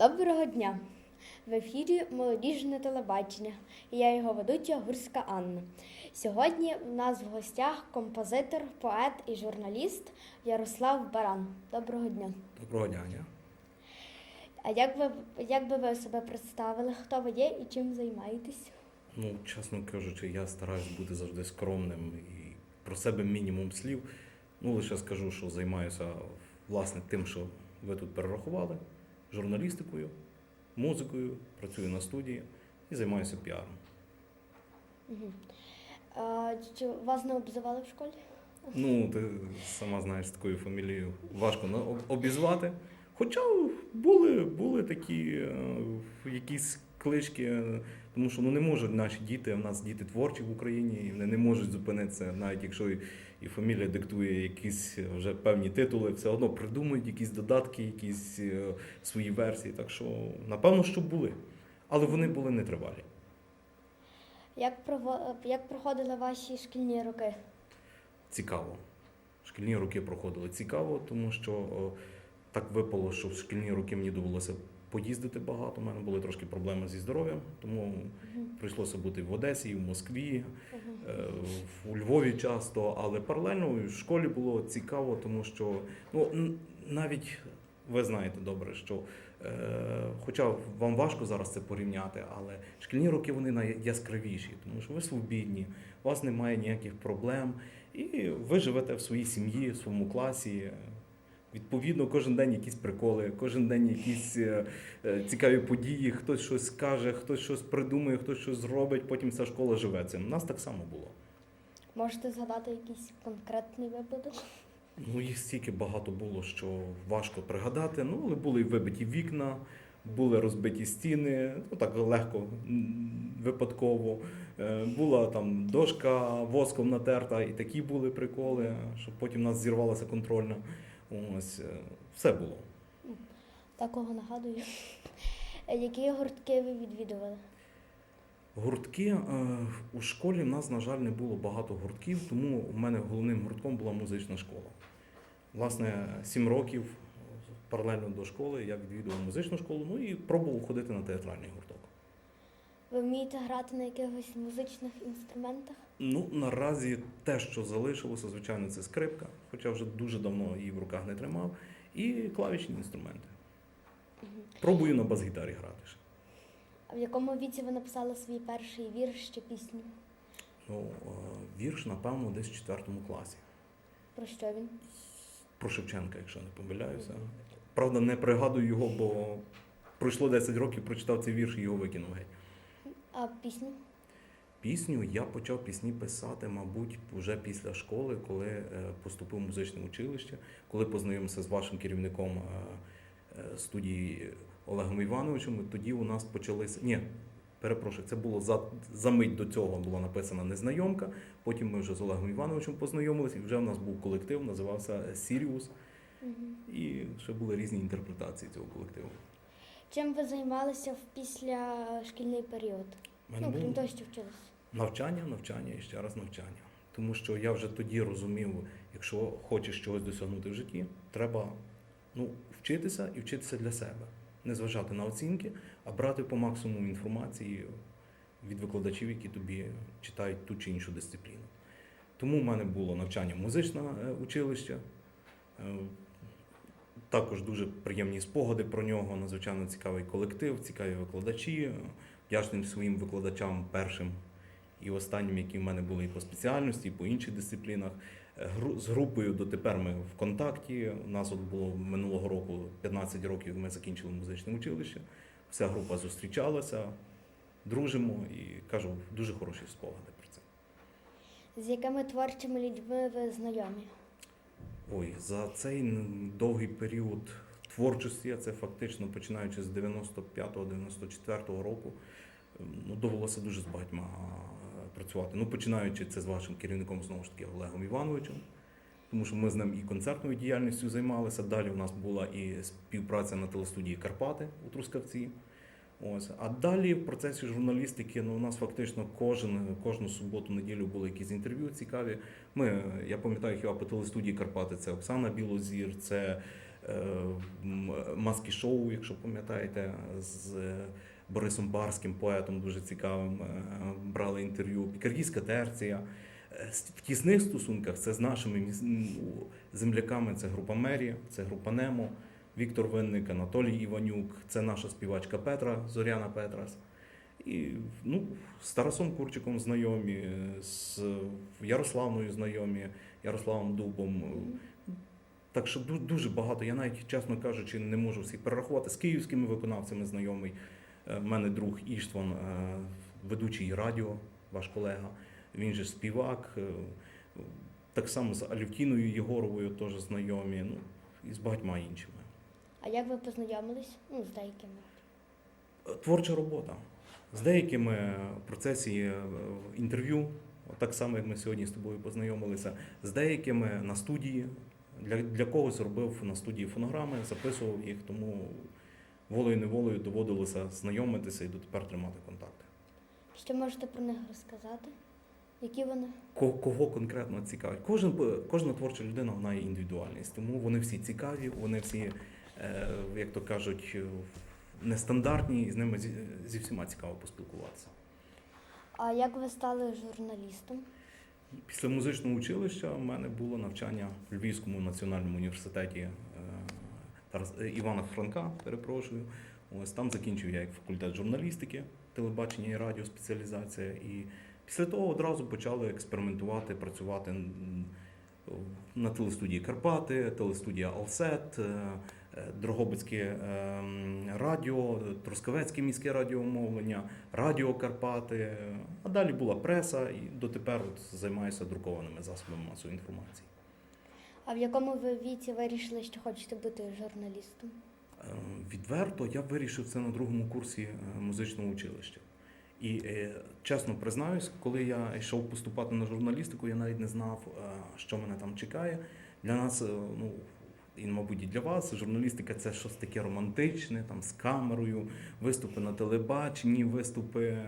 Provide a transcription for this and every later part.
Доброго дня! В ефірі молодіжне телебачення. І я його ведуча Гурська Анна. Сьогодні в нас в гостях композитор, поет і журналіст Ярослав Баран. Доброго дня! Доброго дня, Аня. А як ви як би ви себе представили? Хто ви є і чим займаєтесь? Ну, чесно кажучи, я стараюсь бути завжди скромним і про себе мінімум слів. Ну, лише скажу, що займаюся власне тим, що ви тут перерахували, журналістикою, музикою, працюю на студії і займаюся піаром. Угу. А, чи вас не обзивали в школі? Ну, ти сама знаєш з такою фамілією важко обізвати. Хоча були, були такі е, якісь клички, е, тому що ну, не можуть наші діти, в нас діти творчі в Україні, і вони не можуть зупинитися, навіть якщо і, і фамілія диктує якісь вже певні титули, все одно придумують якісь додатки, якісь е, свої версії. Так що, напевно, що були. Але вони були нетривалі. Як, як проходили ваші шкільні роки? цікаво. Шкільні роки проходили цікаво, тому що о, так випало, що в шкільні роки мені довелося поїздити багато. У мене були трошки проблеми зі здоров'ям, тому прийшлося бути в Одесі, і в Москві, е, в- у Львові часто. Але паралельно в школі було цікаво, тому що ну, навіть ви знаєте добре, що. е, Хоча вам важко зараз це порівняти, але шкільні роки вони найяскравіші, тому що ви свобідні, у вас немає ніяких проблем, і ви живете в своїй сім'ї, в своєму класі. Відповідно, кожен день якісь приколи, кожен день якісь е, е, цікаві події, хтось щось скаже, хтось щось придумає, хтось щось зробить, потім вся школа живе цим. У нас так само було. Можете згадати якийсь конкретний випадок? Ну, їх стільки багато було, що важко пригадати. Ну, але були і вибиті вікна, були розбиті стіни, ну так легко, випадково. Е, Була там дошка воском натерта, і такі були приколи, щоб потім у нас зірвалася контрольна. Ось е, все було. Такого нагадую. Е, Які гуртки ви відвідували? Гуртки е, у школі в нас, на жаль, не було багато гуртків, тому у мене головним гуртком була музична школа. Власне, сім років паралельно до школи я відвідував музичну школу, ну і пробував ходити на театральний гурток. Ви вмієте грати на якихось музичних інструментах? Ну, наразі те, що залишилося, звичайно, це скрипка, хоча вже дуже давно її в руках не тримав, і клавішні інструменти. Пробую на бас-гітарі грати. ще. А в якому віці ви написали свій перший вірш чи пісню? Ну, е, вірш, напевно, десь в четвертому класі. Про що він? Про Шевченка, якщо не помиляюся. Правда, не пригадую його, бо пройшло 10 років, прочитав цей вірш і його викинув геть. А пісню? Пісню я почав пісні писати, мабуть, вже після школи, коли е, поступив в музичне училище, коли познайомився з вашим керівником е, е, студії Олегом Івановичем. Тоді у нас почалися. Ні, перепрошую, це було за, за мить до цього була написана незнайомка. Потім ми вже з Олегом Івановичем познайомилися, і вже в нас був колектив, називався Сіріус. І ще були різні інтерпретації цього колективу. Чим ви займалися в післяшкільний період? У мене Ну, крім було- того, що вчилися. Навчання, навчання і ще раз навчання. Тому що я вже тоді розумів, якщо хочеш чогось досягнути в житті, треба ну, вчитися і вчитися для себе. Не зважати на оцінки, а брати по максимуму інформації від викладачів, які тобі читають ту чи іншу дисципліну. Тому в мене було навчання музичне е, училище. Е, Також дуже приємні спогади про нього, надзвичайно цікавий колектив, цікаві викладачі. Вдячним своїм викладачам першим і останнім, які в мене були і по спеціальності, і по інших дисциплінах. Е, З групою дотепер ми в контакті. У нас от було минулого року 15 років, ми закінчили музичне училище. Вся група зустрічалася, дружимо і кажу, дуже хороші спогади про це. З якими творчими людьми ви знайомі? Ой, за цей довгий період творчості, а це фактично починаючи з 95-94 року, ну, довелося дуже з багатьма е, працювати. Ну, починаючи це з вашим керівником, знову ж таки, Олегом Івановичем, тому що ми з ним і концертною діяльністю займалися. Далі у нас була і співпраця на телестудії Карпати у Трускавці. Ось. А далі в процесі журналістики ну, у нас фактично кожен, кожну суботу, неділю були якісь інтерв'ю цікаві. Ми, я пам'ятаю, хіба по телестудії Карпати це Оксана Білозір, це е, маски шоу, якщо пам'ятаєте, з Борисом Барським, поетом дуже цікавим, е, брали інтерв'ю. Пікардійська терція. Е, В тісних стосунках це з нашими земляками. Це група Мері, це група Немо, Віктор Винник, Анатолій Іванюк, це наша співачка Петра, Зоряна Петрас. І ну, з Тарасом Курчиком знайомі, е, з Ярославною знайомі, Ярославом Дубом. Так що дуже багато. Я навіть, чесно кажучи, не можу всіх перерахувати. З київськими виконавцями знайомий. Е, В мене друг Іштван, е, ведучий радіо, ваш колега. Він же співак. Е, Так само з Алівтіною Єгоровою теж знайомі. Ну, і з багатьма іншими. А як ви познайомились? Ну, з деякими. Творча робота. З деякими в процесі інтерв'ю, так само, як ми сьогодні з тобою познайомилися, з деякими на студії. Для, для когось робив на студії фонограми, записував їх, тому волею-неволею доводилося знайомитися і дотепер тримати контакти. Що можете про них розказати? Які вони? Ко- Кого конкретно цікавить? Кожен, кожна творча людина вона є індивідуальність, тому вони всі цікаві, вони всі, е, як то кажуть, е, нестандартні, і з ними зі, зі всіма цікаво поспілкуватися. А як ви стали журналістом? Після музичного училища в мене було навчання в Львівському національному університеті е, Івана Франка, перепрошую. Ось там закінчив я як факультет журналістики, телебачення і радіо спеціалізація. І після того одразу почали експериментувати, працювати на телестудії Карпати, телестудія Алсет, е, е, Дрогобицьке е, радіо, Трускавецьке міське радіомовлення, Радіо Карпати. е, А далі була преса і дотепер от займаюся друкованими засобами масової інформації. А в якому ви віці вирішили, що хочете бути журналістом? Е, Відверто я вирішив це на другому курсі е, музичного училища. І е, чесно признаюсь, коли я йшов поступати на журналістику, я навіть не знав, е, що мене там чекає. Для нас, ну і, мабуть, і для вас, журналістика це щось таке романтичне, там з камерою, виступи на телебаченні, виступи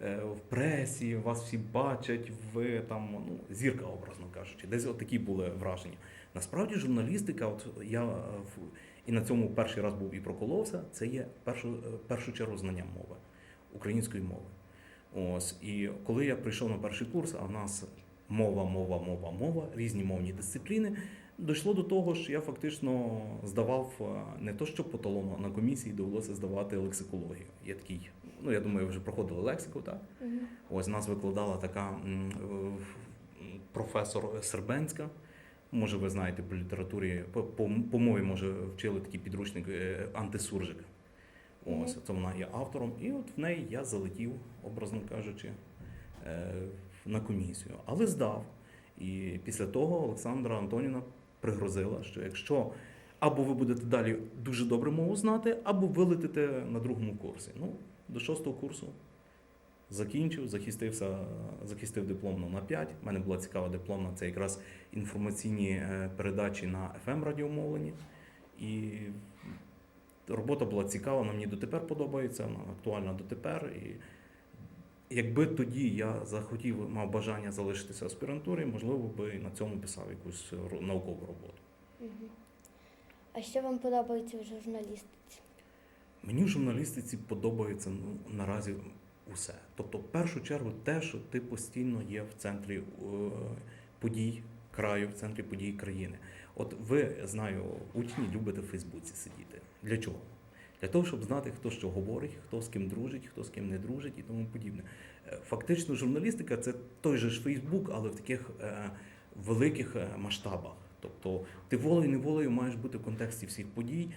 в пресі, вас всі бачать, ви там ну, зірка, образно кажучи. Десь от такі були враження. Насправді, журналістика, от я е, і на цьому перший раз був і проколовся, це є першу, е, першу чергу знання мови, української мови. Ось, і коли я прийшов на перший курс, а в нас мова, мова, мова, мова, різні мовні дисципліни, дійшло до того, що я фактично здавав е, не то, що по а на комісії довелося здавати лексикологію. Є такий, ну я думаю, вже проходили лексику, так? Ось нас викладала така професор Сербенська. Може, ви знаєте по літературі, по, по, по мові, може, вчили такий підручник е, антисуржик. Ось, це вона є автором. І от в неї я залетів, образно кажучи, е, на комісію. Але здав. І після того Олександра Антоніна пригрозила, що якщо або ви будете далі дуже добре мову знати, або вилетите на другому курсі. Ну, до шостого курсу закінчив, захистився, захистив дипломно на 5. У мене була цікава дипломна, це якраз інформаційні е, передачі на fm радіомовленні. І робота була цікава, вона мені дотепер подобається, вона актуальна дотепер. І якби тоді я захотів, мав бажання залишитися в аспірантурі, можливо би на цьому писав якусь наукову роботу. А що вам подобається в журналістиці? Мені в журналістиці подобається ну, наразі усе. Тобто, в першу чергу, те, що ти постійно є в центрі е, подій краю, в центрі подій країни. От ви знаю, учні любите в Фейсбуці сидіти. Для чого? Для того, щоб знати, хто що говорить, хто з ким дружить, хто з ким не дружить і тому подібне. Е, Фактично, журналістика це той же ж Фейсбук, але в таких е, великих масштабах. Тобто ти волею неволею маєш бути в контексті всіх подій.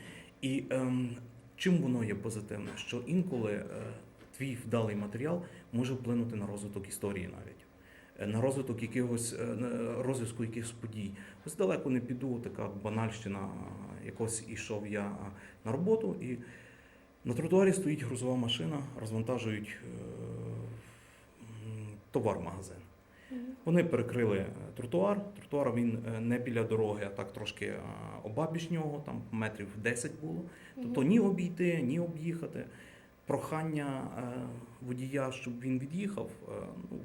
І ем, чим воно є позитивне? Що інколи твій вдалий матеріал може вплинути на розвиток історії навіть. е, На розвиток якихось е, розв'язку якихось подій. Ось далеко не піду, така банальщина. е, Якось ішов я на роботу, і на тротуарі стоїть грузова машина, розвантажують е, товар в магазин. Вони перекрили тротуар. Тротуар він не біля дороги, а так трошки обабіч нього, там метрів 10 було. Тобто ні обійти, ні об'їхати. Прохання е, водія, щоб він від'їхав. е, Ну,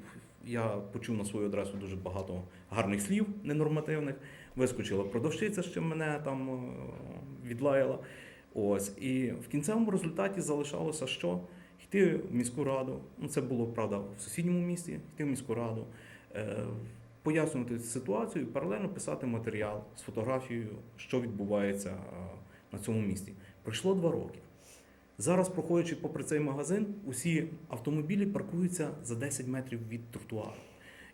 я почув на свою адресу дуже багато гарних слів ненормативних. вискочила продавщиця, що мене там е, відлаяла. Ось. І в кінцевому результаті залишалося що? Йти в міську раду. Ну, це було правда в сусідньому місті, йти в міську раду, пояснювати ситуацію і паралельно писати матеріал з фотографією, що відбувається на цьому місці. Пройшло два роки. Зараз, проходячи попри цей магазин, усі автомобілі паркуються за 10 метрів від тротуару.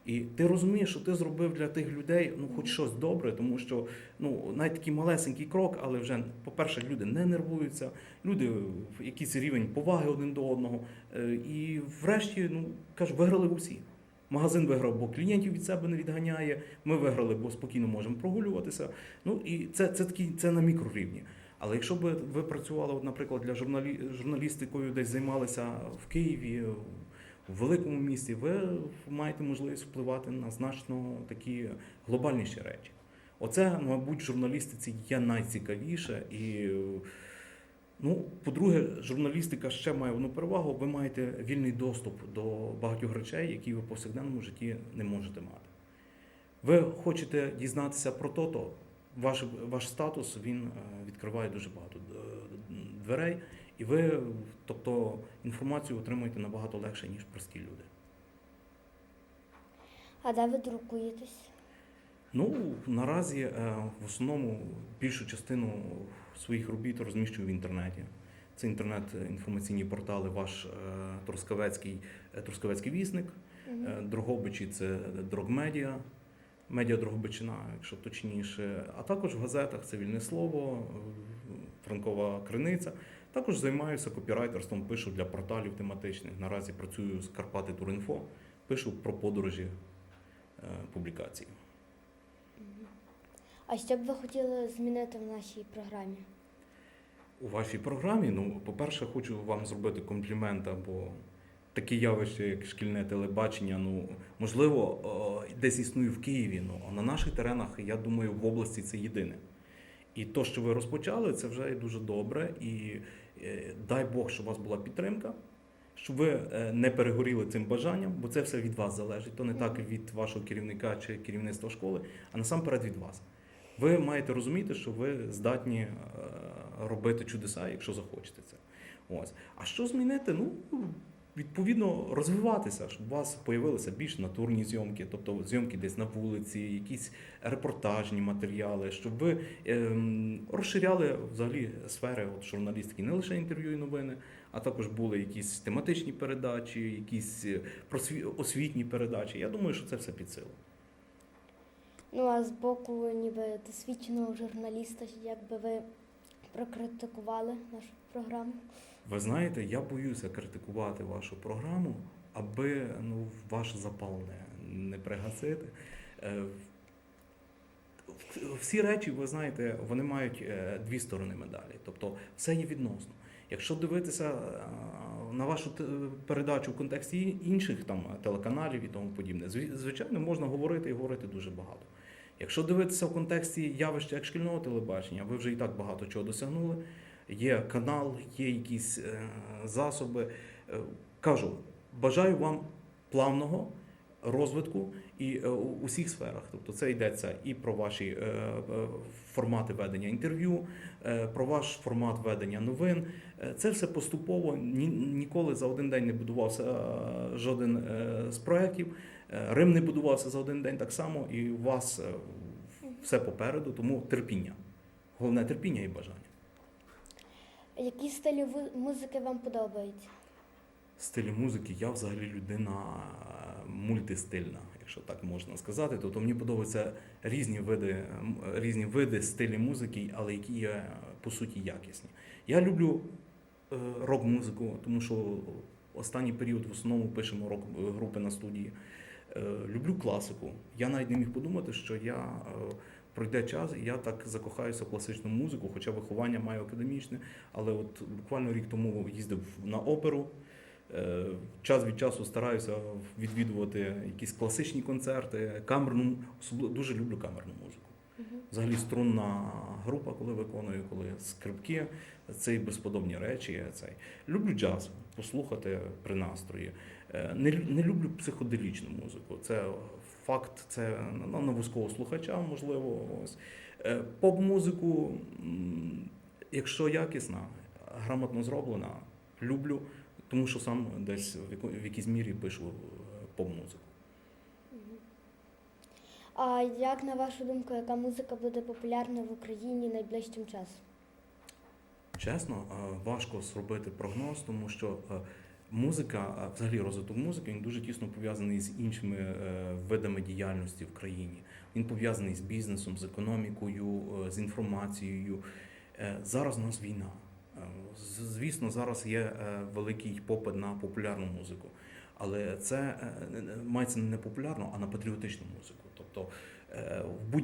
І ти розумієш, що ти зробив для тих людей ну, хоч щось добре, тому що ну, навіть такий малесенький крок, але вже, по-перше, люди не нервуються, люди в якийсь рівень поваги один до одного. Е, І врешті, ну, кажу, виграли усі. Магазин виграв, бо клієнтів від себе не відганяє. Ми виграли, бо спокійно можемо прогулюватися. Ну і це, це такі це на мікрорівні. Але якщо б ви працювали, наприклад, для журналі... журналістикою, десь займалися в Києві, в великому місті, ви маєте можливість впливати на значно такі глобальніші речі. Оце, мабуть, журналістиці є найцікавіше. І, ну, по-друге, журналістика ще має одну перевагу. Ви маєте вільний доступ до багатьох речей, які ви в повсякденному житті не можете мати. Ви хочете дізнатися про то, то ваш, ваш статус він е, відкриває дуже багато е, дверей, і ви, тобто, інформацію отримуєте набагато легше, ніж прості люди. А де ви друкуєтесь? Ну, наразі е, в основному більшу частину своїх робіт розміщую в інтернеті. Це інтернет-інформаційні портали, ваш Трускавецький, Трускавецький вісник, е, Дрогобичі це Дрогмедіа, Медіа Дрогобичина, якщо точніше, а також в газетах це вільне слово, Франкова Криниця. Також займаюся копірайтерством, пишу для порталів тематичних. Наразі працюю з Карпати Туринфо, пишу про подорожі е, публікації. А що б ви хотіли змінити в нашій програмі? У вашій програмі, ну, по-перше, хочу вам зробити комплімент, бо таке явище, як шкільне телебачення, ну, можливо, десь існує в Києві, ну, а на наших теренах, я думаю, в області це єдине. І то, що ви розпочали, це вже дуже добре. І е, дай Бог, щоб у вас була підтримка, щоб ви е, не перегоріли цим бажанням, бо це все від вас залежить. То не так від вашого керівника чи керівництва школи, а насамперед від вас. Ви маєте розуміти, що ви здатні е, робити чудеса, якщо захочете це. Ось. А що змінити? Ну, відповідно, розвиватися, щоб у вас появилися більш натурні зйомки, тобто зйомки десь на вулиці, якісь репортажні матеріали, щоб ви ем, розширяли взагалі сфери от, журналістики, не лише інтерв'ю і новини, а також були якісь тематичні передачі, якісь е, освітні передачі. Я думаю, що це все під силу. Ну а з боку ніби досвідченого журналіста, як би ви прокритикували нашу програму? Ви знаєте, я боюся критикувати вашу програму, аби ну, ваш запал не, не пригасити. Е, Всі речі, ви знаєте, вони мають е, дві сторони медалі. Тобто все є відносно. Якщо дивитися е, на вашу передачу в контексті інших там телеканалів і тому подібне, звичайно, можна говорити і говорити дуже багато. Якщо дивитися в контексті явища як шкільного телебачення, ви вже і так багато чого досягнули. Є канал, є якісь е, засоби. Е, кажу, бажаю вам плавного розвитку і е, у усіх сферах. Тобто це йдеться і про ваші формати ведення інтерв'ю, про ваш формат ведення новин. Це все поступово ні, ніколи за один день не будувався жоден з проєктів. Рим не будувався за один день так само, і у вас все попереду, тому терпіння. Головне терпіння і бажання. Які стилі музики вам подобаються? Стилі музики я взагалі людина е, мультистильна, якщо так можна сказати. Тобто мені подобаються різні види, різні види стилі музики, але які є е, по суті якісні. Я люблю е, рок-музику, тому що останній період в основному пишемо рок-групи на студії. Люблю класику. Я навіть не міг подумати, що я пройде час, і я так закохаюся в класичну музику, хоча виховання маю академічне. Але от буквально рік тому їздив на оперу. Е, Час від часу стараюся відвідувати якісь класичні концерти, камерну, особливо дуже люблю камерну музику. Взагалі струнна група, коли виконую, коли скрипки, це і безподобні речі. Цей. Люблю джаз, послухати при настрої. Е, Не, не люблю психоделічну музику. Це факт, це на, на вузького слухача, можливо. Ось. Е, Поп-музику, якщо якісна, грамотно зроблена, люблю, тому що сам десь в, якійсь мірі пишу е, поп-музику. А як на вашу думку, яка музика буде популярна в Україні найближчим часом? Чесно, е, важко зробити прогноз, тому що музика, взагалі розвиток музики, він дуже тісно пов'язаний з іншими е, видами діяльності в країні. Він пов'язаний з бізнесом, з економікою, е, з інформацією. Е, Зараз у нас війна. Звісно, зараз є великий попит на популярну музику. Але це мається не популярну, а на патріотичну музику. Тобто в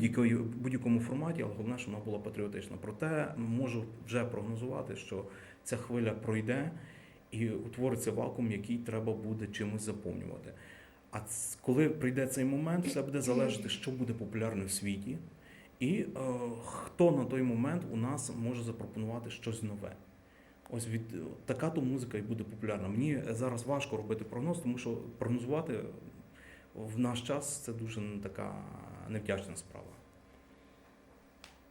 будь-якому форматі, але головне, щоб вона була патріотична. Проте можу вже прогнозувати, що ця хвиля пройде і утвориться вакуум, який треба буде чимось заповнювати. А коли прийде цей момент, все буде залежати, що буде популярне в світі, і е, хто на той момент у нас може запропонувати щось нове. Ось від така то музика і буде популярна. Мені зараз важко робити прогноз, тому що прогнозувати в наш час це дуже така невдячна справа.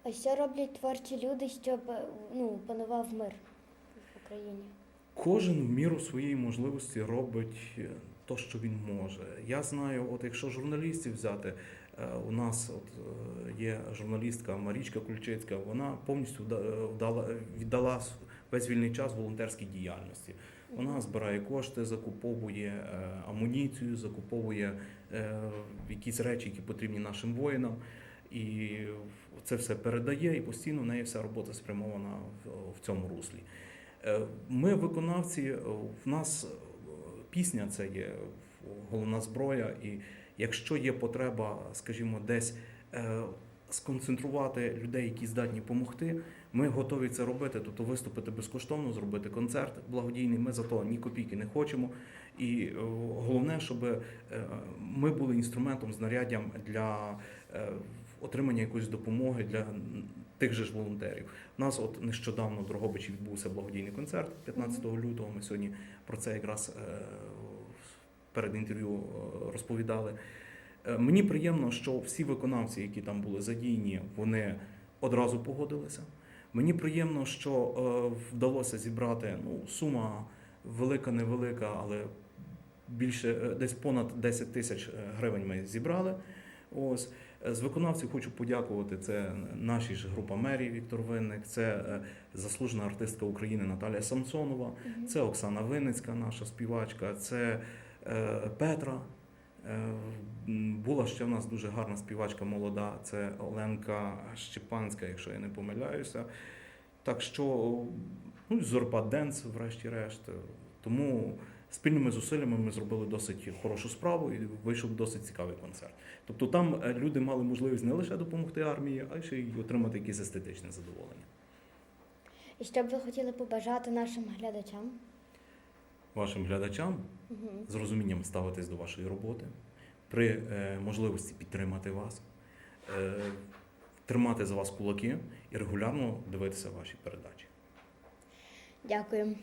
А що роблять творчі люди, щоб е, ну, панував мир в Україні? Кожен в міру своєї можливості робить е, то, що він може. Я знаю, от якщо журналістів взяти, е, у нас от е, є журналістка Марічка Кульчицька, вона повністю вда- вдала, віддала весь вільний час волонтерській діяльності. Вона збирає кошти, закуповує амуніцію, закуповує якісь речі, які потрібні нашим воїнам. І це все передає, і постійно в неї вся робота спрямована в цьому руслі. Е, Ми виконавці, е, в нас е, пісня це є головна зброя, і якщо є потреба, скажімо, десь сконцентрувати людей, які здатні допомогти, ми готові це робити, тобто виступити безкоштовно, зробити концерт благодійний. Ми за то ні копійки не хочемо. І головне, щоб ми були інструментом, знаряддям для отримання якоїсь допомоги для тих же ж волонтерів. У нас от нещодавно в Дрогобичі відбувся благодійний концерт 15 лютого. Ми сьогодні про це якраз е, перед інтерв'ю е, розповідали. Е, Мені приємно, що всі виконавці, які там були задіяні, вони одразу погодилися. Мені приємно, що вдалося зібрати ну, сума велика, невелика, але більше десь понад 10 тисяч гривень ми зібрали. Ось з виконавців хочу подякувати. Це наші ж група мерії Віктор Винник, це е, заслужена артистка України Наталія Самсонова, це Оксана Винницька, наша співачка, це е, Петра. Е, Була ще в нас дуже гарна співачка молода, це Оленка Щепанська, якщо я не помиляюся. Так що, ну, Денс, врешті-решт. Тому спільними зусиллями ми зробили досить хорошу справу і вийшов досить цікавий концерт. Тобто там е, люди мали можливість не лише допомогти армії, а ще й отримати якесь естетичне задоволення. І що б ви хотіли побажати нашим глядачам? Вашим глядачам Угу. з розумінням ставитись до вашої роботи, при е, можливості підтримати вас, е, тримати за вас кулаки і регулярно дивитися ваші передачі. Дякую.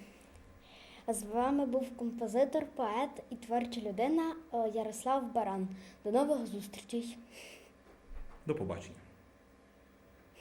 З вами був композитор, поет і творча людина е, Ярослав Баран. До нових зустрічей! До побачення.